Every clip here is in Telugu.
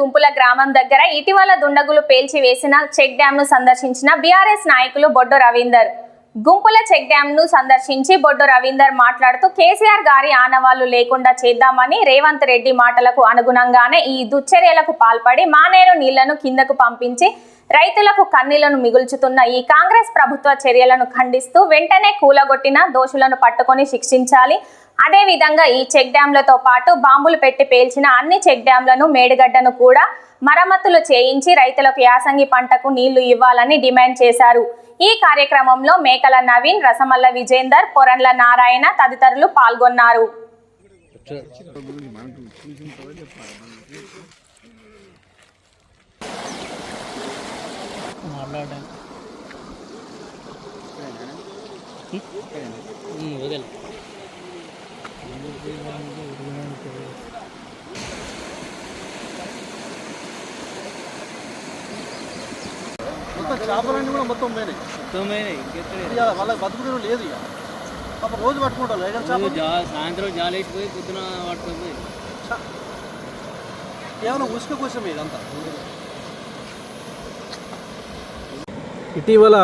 గుంపుల గ్రామం దగ్గర ఇటీవల దుండగులు పేల్చి వేసిన చెక్ డ్యామ్ను సందర్శించిన బీఆర్ఎస్ నాయకులు బొడ్డు రవీందర్. గుంపుల చెక్ డ్యామ్ను సందర్శించి బొడ్డు రవీందర్ మాట్లాడుతూ కేసీఆర్ గారి ఆనవాళ్ళు లేకుండా చేద్దామని రేవంత్ రెడ్డి మాటలకు అనుగుణంగానే ఈ దుశ్చర్యలకు పాల్పడి మానేరు నీళ్ళను కిందకు పంపించి రైతులకు కన్నీళ్ళను మిగుల్చుతున్న ఈ కాంగ్రెస్ ప్రభుత్వ చర్యలను ఖండిస్తూ వెంటనే కూలగొట్టిన దోషులను పట్టుకొని శిక్షించాలి. అదేవిధంగా ఈ చెక్ డ్యాంలతో పాటు బాంబులు పెట్టి పేల్చిన అన్ని చెక్ డ్యాంలను మేడిగడ్డను కూడా మరమ్మతులు చేయించి రైతులకు యాసంగి పంటకు నీళ్ళు ఇవ్వాలని డిమాండ్ చేశారు. ఈ కార్యక్రమంలో మేకల నవీన్ రసమల్ల విజేందర్ పొరండ్ల నారాయణ తదితరులు పాల్గొన్నారు. మాట్లాడడానికి వదిలే మొత్తం చేపలన్నీ కూడా మొత్తం పోయినాయి ఇక వాళ్ళకి లేదు ఇక పాప రోజు పట్టుకుంటారు ఎక్కడ చేపలు. సాయంత్రం జాలు వేసిపోయి పొద్దున పట్టుకుపోయి కేవలం ఉసుక కోసమే ఇదంతా ఇటీవల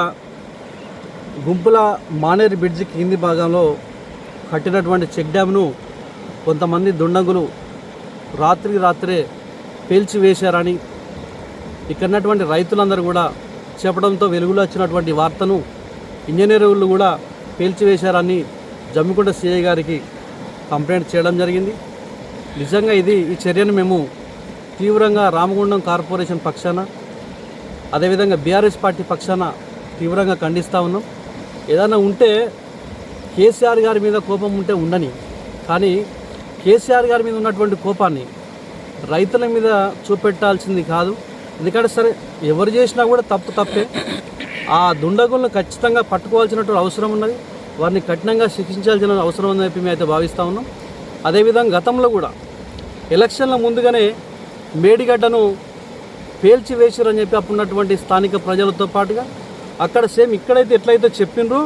గుంపుల మానేరు బ్రిడ్జి కింది భాగంలో కట్టినటువంటి చెక్ డ్యామ్ను కొంతమంది దుండంగులు రాత్రి రాత్రే పేల్చివేశారని ఇక్కడ ఉన్నటువంటి రైతులందరూ కూడా చెప్పడంతో వెలుగులో వచ్చినటువంటి వార్తను ఇంజనీర్లు కూడా పేల్చివేశారని జమ్మికుంట సిఐ గారికి కంప్లైంట్ చేయడం జరిగింది. నిజంగా ఇది ఈ చర్యను మేము తీవ్రంగా రామగుండం కార్పొరేషన్ పక్షాన అదేవిధంగా బీఆర్ఎస్ పార్టీ పక్షాన తీవ్రంగా ఖండిస్తూ ఉన్నాం. ఏదైనా ఉంటే కేసీఆర్ గారి మీద కోపం ఉంటే ఉండని కానీ కేసీఆర్ గారి మీద ఉన్నటువంటి కోపాన్ని రైతుల మీద చూపెట్టాల్సింది కాదు. ఎందుకంటే సరే ఎవరు చేసినా కూడా తప్పు తప్పే. ఆ దుండగులను ఖచ్చితంగా పట్టుకోవాల్సినటువంటి అవసరం ఉన్నది. వారిని కఠినంగా శిక్షించాల్సిన అవసరం ఉందని చెప్పి మేము అయితే భావిస్తూ ఉన్నాం. అదేవిధంగా గతంలో కూడా ఎలక్షన్ల ముందుగానే మేడిగడ్డను పేల్చి వేసారని చెప్పి అప్పుడున్నటువంటి స్థానిక ప్రజలతో పాటుగా అక్కడ సేమ్ ఇక్కడైతే ఎట్లయితే చెప్పిండ్రో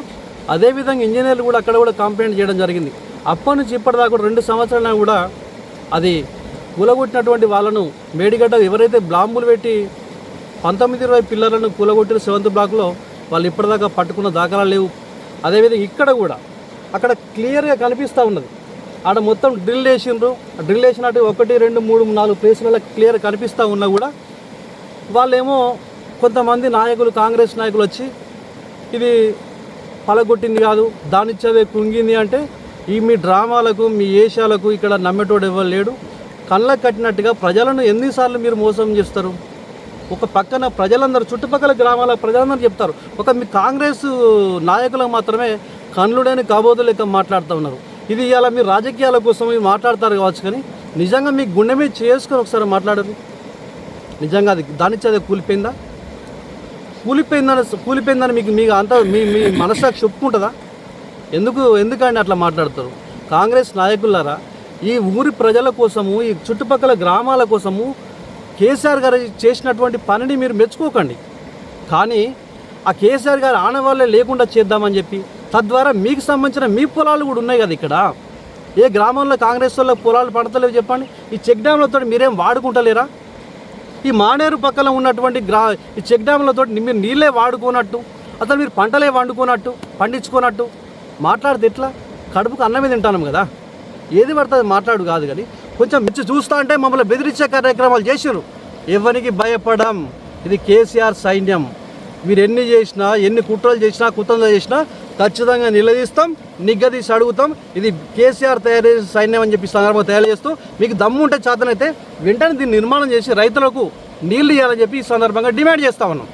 అదేవిధంగా ఇంజనీర్లు కూడా అక్కడ కూడా కంప్లైంట్ చేయడం జరిగింది. అప్పటి నుంచి ఇప్పటిదాకా కూడా రెండు సంవత్సరాలు కూడా అది కూలగొట్టినటువంటి వాళ్ళను మేడిగడ్డ ఎవరైతే బ్లాంబులు పెట్టి పంతొమ్మిది ఇరవై పిల్లలను కూలగొట్టిన సెవెంత్ బ్లాక్లో వాళ్ళు ఇప్పటిదాకా పట్టుకున్న దాఖలాలు లేవు. అదేవిధంగా ఇక్కడ కూడా అక్కడ క్లియర్గా కనిపిస్తూ ఉన్నది. ఆడ మొత్తం డ్రిల్ వేసిండ్రు. డ్రిల్ వేసినట్టు ఒకటి రెండు మూడు నాలుగు ప్లేసులలో క్లియర్ కనిపిస్తూ ఉన్నా కూడా వాళ్ళేమో కొంతమంది నాయకులు కాంగ్రెస్ నాయకులు వచ్చి ఇది పలగొట్టింది కాదు దానిచ్చదే కుంగింది అంటే ఈ మీ డ్రామాలకు మీ ఏషాలకు ఇక్కడ నమ్మేటోడు ఎవరు లేడు. కళ్ళకు కట్టినట్టుగా ప్రజలను ఎన్నిసార్లు మీరు మోసం చేస్తారు? ఒక పక్కన ప్రజలందరూ చుట్టుపక్కల గ్రామాల ప్రజలందరూ చెప్తారు. ఒక మీ కాంగ్రెస్ నాయకులకు మాత్రమే కన్నుడైన కాబోదు లెక్క మాట్లాడుతూ ఉన్నారు. ఇది ఇవాళ మీరు రాజకీయాల కోసం మీరు మాట్లాడతారు కావచ్చు కానీ నిజంగా మీ గుండె మీద చేసుకొని ఒకసారి మాట్లాడరు నిజంగా అది దాని అది కూలిపోయిందా? కూలిపోయిందని కూలిపోయిందని మీకు మీకు అంత మీ మీ మనసాక్షి చెప్పుకుంటుందా ఎందుకు ఎందుకండి అట్లా మాట్లాడతారు? కాంగ్రెస్ నాయకులారా ఈ ఊరి ప్రజల కోసము ఈ చుట్టుపక్కల గ్రామాల కోసము కేసీఆర్ గారు చేసినటువంటి పనిని మీరు మెచ్చుకోకండి. కానీ ఆ కేసీఆర్ గారు ఆనవాళ్ళే లేకుండా చేద్దామని చెప్పి తద్వారా మీకు సంబంధించిన మీ పొలాలు కూడా ఉన్నాయి కదా ఇక్కడ. ఏ గ్రామంలో కాంగ్రెస్ వాళ్ళ పొలాలు పడతలేవు చెప్పండి. ఈ చెక్ డ్యామ్లతో మీరేం వాడుకుంటలేరా? ఈ మానేరు పక్కన ఉన్నటువంటి గ్రా ఈ చెక్ డ్యామ్లతో మీరు నీళ్ళే వాడుకోనట్టు అసలు మీరు పంటలే వండుకోనట్టు పండించుకోనట్టు మాట్లాడితే ఎట్లా? కడుపుకు అన్నమే తింటాను కదా. ఏది పడుతుంది మాట్లాడు కాదు కానీ కొంచెం మిచ్చి చూస్తా అంటే మమ్మల్ని బెదిరించే కార్యక్రమాలు చేసారు ఎవరికి భయపడం? ఇది కేసీఆర్ సైన్యం. మీరు ఎన్ని చేసినా ఎన్ని కుట్రలు చేసినా కుతంలో చేసినా ఖచ్చితంగా నిలదీస్తాం నిగ్గదీసి అడుగుతాం. ఇది కేసీఆర్ తయారు చేసే సైన్యం అని చెప్పి సందర్భంగా తయారు చేస్తూ మీకు దమ్ము ఉంటే చేతనైతే వెంటనే దీన్ని నిర్మాణం చేసి రైతులకు నీళ్ళు ఇవ్వాలని చెప్పి ఈ సందర్భంగా డిమాండ్ చేస్తా ఉన్నాం.